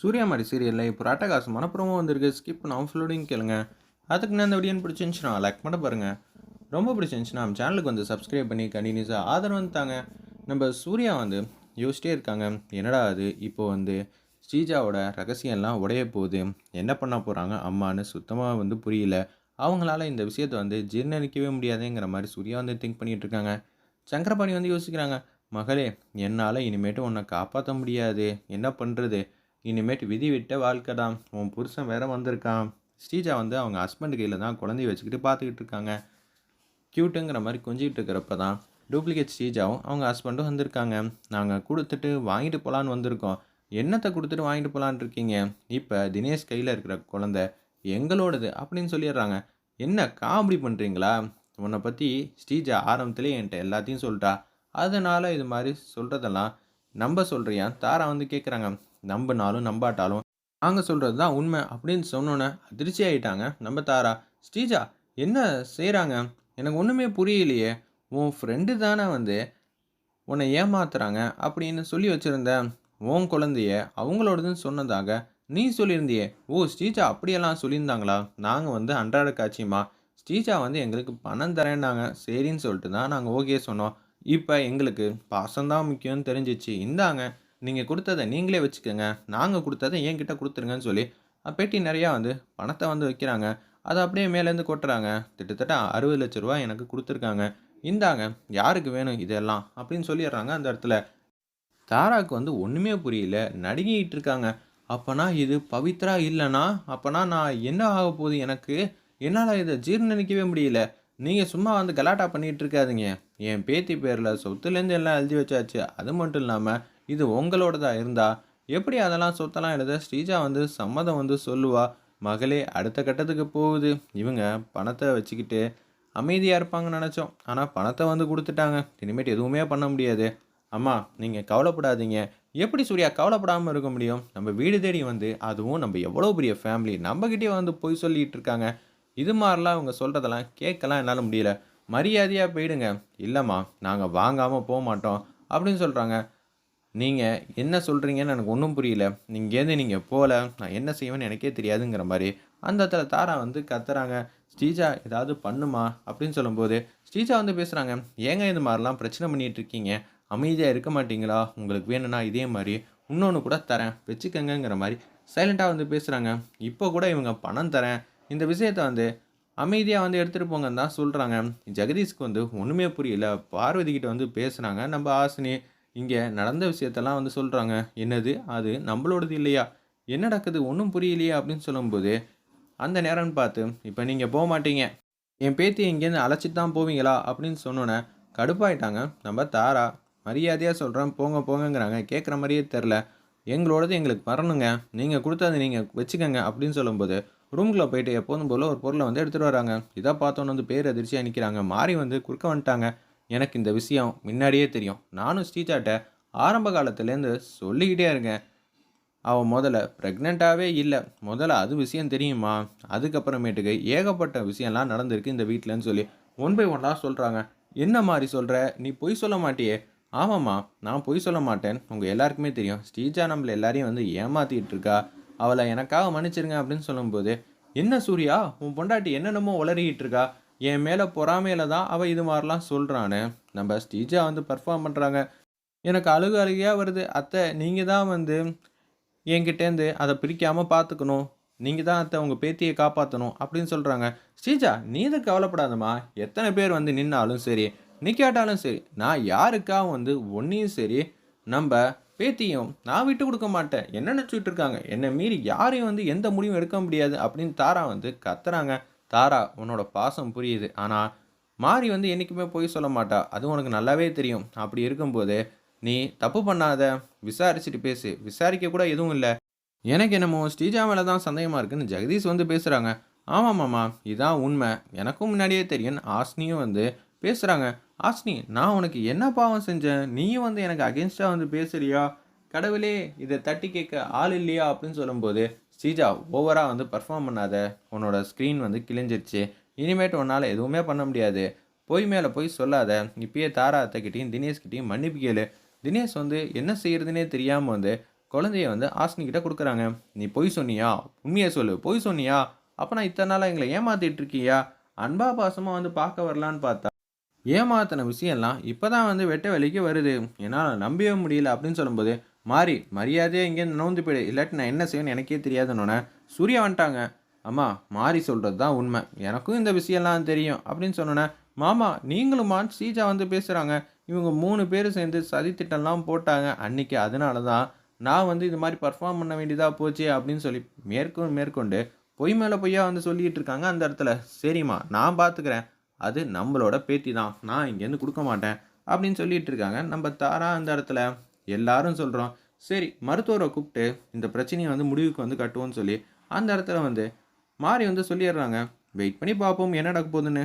சூர்யா மாதிரி சீரியலில் இப்போ அட்டகாசம் மனப்புறமும் வந்திருக்கு. ஸ்கிப் நான் ஃபுல்லோடையும் கேளுங்க. அதுக்கு நான் இந்த வீடியோ பிடிச்சிருந்துச்சுன்னா லைக் பண்ண பாருங்கள் ரொம்ப பிடிச்சிருந்துச்சுன்னா நம்ம சேனலுக்கு வந்து சப்ஸ்கிரைப் பண்ணி கண்டினியூஸாக ஆதரவு தாங்க. நம்ம சூர்யா வந்து யோசிச்சிட்டே இருக்காங்க. என்னடா அது? இப்போ வந்து ஸ்ரீஜாவோட ரகசியம்லாம் உடைய போகுது. என்ன பண்ண போகிறாங்க அம்மான்னு சுத்தமாக வந்து புரியல. அவங்களால இந்த விஷயத்தை வந்து ஜீர்ணிக்கவே முடியாதுங்கிற மாதிரி சூர்யா வந்து திங்க் பண்ணிகிட்ருக்காங்க இருக்காங்க. சங்கரபாணி வந்து யோசிக்கிறாங்க. மகளே என்னால் இனிமேட்டு உன்னை காப்பாற்ற முடியாது. என்ன பண்ணுறது இனிமேட்டு விதி விட்ட வாழ்க்கை தான். உன் புருஷன் வேற வந்திருக்கான். ஸ்ரீஜா வந்து அவங்க ஹஸ்பண்ட் கையில் தான் குழந்தைய வச்சுக்கிட்டு பார்த்துக்கிட்டு இருக்காங்க. க்யூட்டுங்கிற மாதிரி கொஞ்சிக்கிட்டு இருக்கிறப்ப தான் டூப்ளிகேட் ஸ்ரீஜாவும் அவங்க ஹஸ்பண்டும் வந்திருக்காங்க. நாங்கள் கொடுத்துட்டு வாங்கிட்டு போகலான்னு வந்திருக்கோம். என்னத்தை கொடுத்துட்டு வாங்கிட்டு போகலான்னு இருக்கீங்க? இப்போ தினேஷ் கையில் இருக்கிற குழந்தை எங்களோடது அப்படின்னு சொல்லிடுறாங்க. என்ன காமெடி பண்ணுறீங்களா உன்னை பற்றி ஸ்ரீஜா ஆரம்பத்துலேயே என்கிட்ட எல்லாத்தையும் சொல்லிட்டா. அதனால் இது மாதிரி சொல்கிறதெல்லாம் நம்ப சொல்கிறியா தாரா வந்து கேட்குறாங்க நம்பினாலும் நம்பாட்டாலும் நாங்கள் சொல்கிறது தான் உண்மை அப்படின்னு சொன்னோன்னே அதிர்ச்சி ஆகிட்டாங்க நம்ம தாரா ஸ்ரீஜா என்ன செய்கிறாங்க எனக்கு ஒன்றுமே புரியலையே. உன் ஃப்ரெண்டு தானே வந்து உன்னை ஏமாத்துறாங்க அப்படின்னு சொல்லி வச்சுருந்த உன் குழந்தைய அவங்களோடதுன்னு சொன்னதாக நீ சொல்லியிருந்தியே. ஓ ஸ்ரீஜா அப்படியெல்லாம் சொல்லியிருந்தாங்களா? நாங்கள் வந்து அன்றாட காட்சியுமா? ஸ்ரீஜா வந்து எங்களுக்கு பணம் தரேன்னாங்க. சரின்னு சொல்லிட்டு தான் நாங்கள் ஓகே சொன்னோம். இப்போ எங்களுக்கு பாசம்தான் முக்கியம்னு தெரிஞ்சிச்சு. இந்தாங்க நீங்கள் கொடுத்ததை நீங்களே வச்சுக்கோங்க. நாங்கள் கொடுத்ததை என்கிட்ட கொடுத்துருங்கன்னு சொல்லி பேட்டி பெட்டி நிறையா வந்து பணத்தை வந்து வைக்கிறாங்க. அதை அப்படியே மேலேருந்து கொட்டுறாங்க. கிட்டத்தட்ட அறுபது லட்ச ரூபா எனக்கு கொடுத்துருக்காங்க. இந்தாங்க யாருக்கு வேணும் இதெல்லாம்? அப்படின்னு சொல்லிடுறாங்க அந்த இடத்துல. தாராக்கு வந்து ஒன்றுமே புரியல. நடுங்கிட்டு இருக்காங்க. அப்போனா இது பவித்ரா இல்லைனா? அப்போனா நான் என்ன ஆக போகுது எனக்கு? என்னால் இதை ஜீர்ணிக்கவே முடியல. நீங்கள் சும்மா வந்து கலாட்டா பண்ணிகிட்டு இருக்காதீங்க. என் பேத்தி பேரில் சொத்துலேருந்து எல்லாம் எழுதி வச்சாச்சு. அது மட்டும் இல்லாமல் இது உங்களோடதா இருந்தா எப்படி அதெல்லாம் சொத்தெல்லாம் எழுத ஸ்ரீஜா வந்து சம்மதம் வந்து சொல்லுவா? மகளே அடுத்த கட்டத்துக்கு போகுது. இவங்க பணத்தை வச்சுக்கிட்டு அமைதியாக இருப்பாங்கன்னு நினச்சோம். ஆனால் பணத்தை வந்து கொடுத்துட்டாங்க. இனிமேட்டு எதுவுமே பண்ண முடியாது. அம்மா நீங்கள் கவலைப்படாதீங்க. எப்படி சூர்யா கவலைப்படாமல் இருக்க முடியும்? நம்ம வீடு தேடி வந்து அதுவும் நம்ம எவ்வளோ பெரிய ஃபேமிலி நம்மக்கிட்டே வந்து பொய் சொல்லிகிட்டு இருக்காங்க. இது மாதிரிலாம் அவங்க சொல்கிறதெல்லாம் கேட்கலாம் என்னால் முடியல. மரியாதையாக போயிடுங்க. இல்லைம்மா நாங்கள் வாங்காமல் போக மாட்டோம் அப்படின்னு சொல்கிறாங்க நீங்கள் என்ன சொல்கிறீங்கன்னு எனக்கு ஒன்றும் புரியல. நீங்கேருந்து நீங்கள் போகல நான் என்ன செய்வேன்னு எனக்கே தெரியாதுங்கிற மாதிரி அந்த இடத்துல தாரா வந்து கத்துறாங்க. ஸ்ரீஜா ஏதாவது பண்ணுமா? அப்படின்னு சொல்லும்போது ஸ்ரீஜா வந்து பேசுகிறாங்க ஏங்க இது மாதிரிலாம் பிரச்சனை பண்ணிகிட்டு இருக்கீங்க? அமைதியாக இருக்க மாட்டீங்களா? உங்களுக்கு வேணும்னா இதே மாதிரி இன்னொன்று கூட தரேன் வச்சுக்கங்கிற மாதிரி சைலண்ட்டாக வந்து பேசுகிறாங்க இப்போ கூட இவங்க பணம் தரேன். இந்த விஷயத்தை வந்து அமைதியாக வந்து எடுத்துகிட்டு போங்கன்னு தான் சொல்கிறாங்க ஜெகதீஷ்க்கு வந்து ஒன்றுமே புரியல. பார்வதிக்கிட்ட வந்து பேசுகிறாங்க நம்ம ஆசினி இங்கே நடந்த விஷயத்தெல்லாம் வந்து சொல்கிறாங்க என்னது? அது நம்மளோடது இல்லையா? என்ன நடக்குது? ஒன்றும் புரியலையா அப்படின்னு சொல்லும்போது அந்த நேரம்னு பார்த்து இப்போ நீங்கள் போக மாட்டீங்க. என் பேத்தி இங்கேருந்து அழைச்சிட்டு தான் போவீங்களா? அப்படின்னு சொன்னோன்னே கடுப்பாயிட்டாங்க. நம்ம தாரா மரியாதையாக சொல்கிறேன் போங்க போங்கங்கிறாங்க. கேட்குற மாதிரியே தெரில எங்களோடது எங்களுக்கு வரணுங்க. நீங்கள் கொடுத்தது நீங்கள் வச்சுக்கோங்க. அப்படின்னு சொல்லும்போது ரூம்குள்ளே போயிட்டு எப்போதும் போல் ஒரு பொருளை வந்து எடுத்துகிட்டு வராங்க. இதை பார்த்தோன்னு வந்து பேர் அதிர்ச்சியாக நிற்கிறாங்க மாறி வந்து குறுக்க வந்துட்டாங்க. எனக்கு இந்த விஷயம் முன்னாடியே தெரியும். நானும் ஸ்ரீஜாட்ட ஆரம்ப காலத்துலேருந்து சொல்லிக்கிட்டே இருக்கேன். அவள் முதல்ல ப்ரெக்னெண்ட்டாகவே இல்லை. முதல்ல அது விஷயம் தெரியுமா? அதுக்கப்புறமேட்டுக்கு ஏகப்பட்ட விஷயம்லாம் நடந்திருக்கு இந்த வீட்டிலன்னு சொல்லி ஒன் பை ஒன்னாக சொல்கிறாங்க என்ன மாதிரி சொல்கிற நீ பொய் சொல்ல மாட்டியே. ஆமாம்மா நான் பொய் சொல்ல மாட்டேன். உங்கள் எல்லாருக்குமே தெரியும். ஸ்ரீஜா நம்மள எல்லாரையும் வந்து ஏமாத்திட்டு இருக்கா. அவளை எனக்காக மன்னிச்சிருங்க அப்படின்னு சொல்லும்போது என்ன சூர்யா? உன் பொண்டாட்டி என்னென்னமோ உளறிக்கிட்டு இருக்கா. என் மேலே பொறாமையில் தான் அவள் இது மாதிரிலாம் சொல்கிறான்னு நம்ம ஸ்ரீஜா வந்து பர்ஃபார்ம் பண்ணுறாங்க எனக்கு அழுகு அழுகையாக வருது. அத்தை நீங்கள் தான் வந்து என்கிட்டேருந்து அதை பிரிக்காமல் பார்த்துக்கணும் நீங்கள் தான் அத்தை உங்கள் பேத்தியை காப்பாற்றணும் அப்படின்னு சொல்கிறாங்க ஸ்ரீஜா நீ இதை கவலைப்படாதம்மா. எத்தனை பேர் வந்து நின்னாலும் சரி நிற்காட்டாலும் சரி நான் யாருக்காக வந்து ஒன்றையும் சரி நம்ம பேத்தியும் நான் விட்டு கொடுக்க மாட்டேன். என்ன நினச்சிட்டு இருக்காங்க? என்னை மீறி யாரையும் வந்து எந்த முடிவும் எடுக்க முடியாது அப்படின்னு தாரா வந்து கத்துறாங்க. தாரா உன்னோட பாசம் புரியுது. ஆனால் மாறி வந்து என்றைக்குமே போய் சொல்ல மாட்டா. அது உனக்கு நல்லாவே தெரியும். அப்படி இருக்கும்போது நீ தப்பு பண்ணாத. விசாரிச்சுட்டு பேசு. விசாரிக்க கூட எதுவும் இல்லை. எனக்கு என்னமோ ஸ்ரீஜா மேலே தான் சந்தேகமாக இருக்குன்னு ஜெகதீஷ் வந்து பேசுகிறாங்க ஆமாம் மாமா. இதான் உண்மை. எனக்கும் முன்னாடியே தெரியும் ஆஸ்னியும் வந்து பேசுகிறாங்க ஆஸ்னி நான் உனக்கு என்ன பாவம் செஞ்சேன்? நீயும் வந்து எனக்கு அகேன்ஸ்டாக வந்து பேசுறியா? கடவுளே இதை தட்டி கேட்க ஆள் இல்லையா? அப்படின்னு சொல்லும்போது ஸ்ரீஜா ஓவராக வந்து பர்ஃபார்ம் பண்ணாத. உன்னோட ஸ்க்ரீன் வந்து கிழிஞ்சிருச்சு. இனிமேட்டு உன்னால் எதுவுமே பண்ண முடியாது. பொய் மேலே போய் சொல்லாத. இப்பயே தாரா அத்தைக்கிட்டையும் தினேஷ்கிட்டையும் மன்னிப்பு கேளு. தினேஷ் வந்து என்ன செய்கிறதுனே தெரியாமல் வந்து குழந்தைய வந்து ஹாஸ்னிக்கிட்ட கொடுக்குறாங்க. நீ பொய் சொன்னியா? உண்மையை சொல்லு. பொய் சொன்னியா? அப்போ நான் இத்தனை நாளாக எங்களை ஏமாத்திட்டு இருக்கியா? அன்பா பாசமாக வந்து பார்க்க வரலான்னு பார்த்தா ஏமாத்தின விஷயம்லாம் இப்போ தான் வந்து வெட்ட வெளிக்கு வருது. என்னால் நம்பவே முடியல அப்படின்னு சொல்லும்போது மாறி மரியாதையாக இங்கேருந்து நோந்து போயிடு. இல்லாட்டி நான் என்ன செய்வேன்னு எனக்கே தெரியாதுன்னொன்னே சூர்யா வந்துட்டாங்க. அம்மா மாறி சொல்கிறது தான் உண்மை. எனக்கும் இந்த விஷயம்லாம் தெரியும் அப்படின்னு சொன்னோன்னே மாமா நீங்களுமா சீஜா வந்து பேசுகிறாங்க இவங்க மூணு பேரும் சேர்ந்து சதித்திட்டம்லாம் போட்டாங்க. அன்னைக்கு அதனால தான் நான் வந்து இது மாதிரி பர்ஃபார்ம் பண்ண வேண்டியதாக போச்சு அப்படின்னு சொல்லி மேற்கொண்டு மேற்கொண்டு பொய் மேலே பொய்யா வந்து சொல்லிட்டு இருக்காங்க அந்த இடத்துல. சரிம்மா நான் பார்த்துக்கிறேன் அது நம்மளோட பேத்தி தான் நான் இங்கேருந்து கொடுக்க மாட்டேன் அப்படின்னு சொல்லிகிட்டு இருக்காங்க. நம்ம தாரா அந்த இடத்துல எல்லாரும் சொல்கிறோம் சரி மருத்துவரை கூப்பிட்டு இந்த பிரச்சனையை வந்து முடிவுக்கு வந்து கட்டுவோம்னு சொல்லி அந்த இடத்துல வந்து மாறி வந்து சொல்லிடுறாங்க. வெயிட் பண்ணி பார்ப்போம் என்ன நடக்க போகுதுன்னு.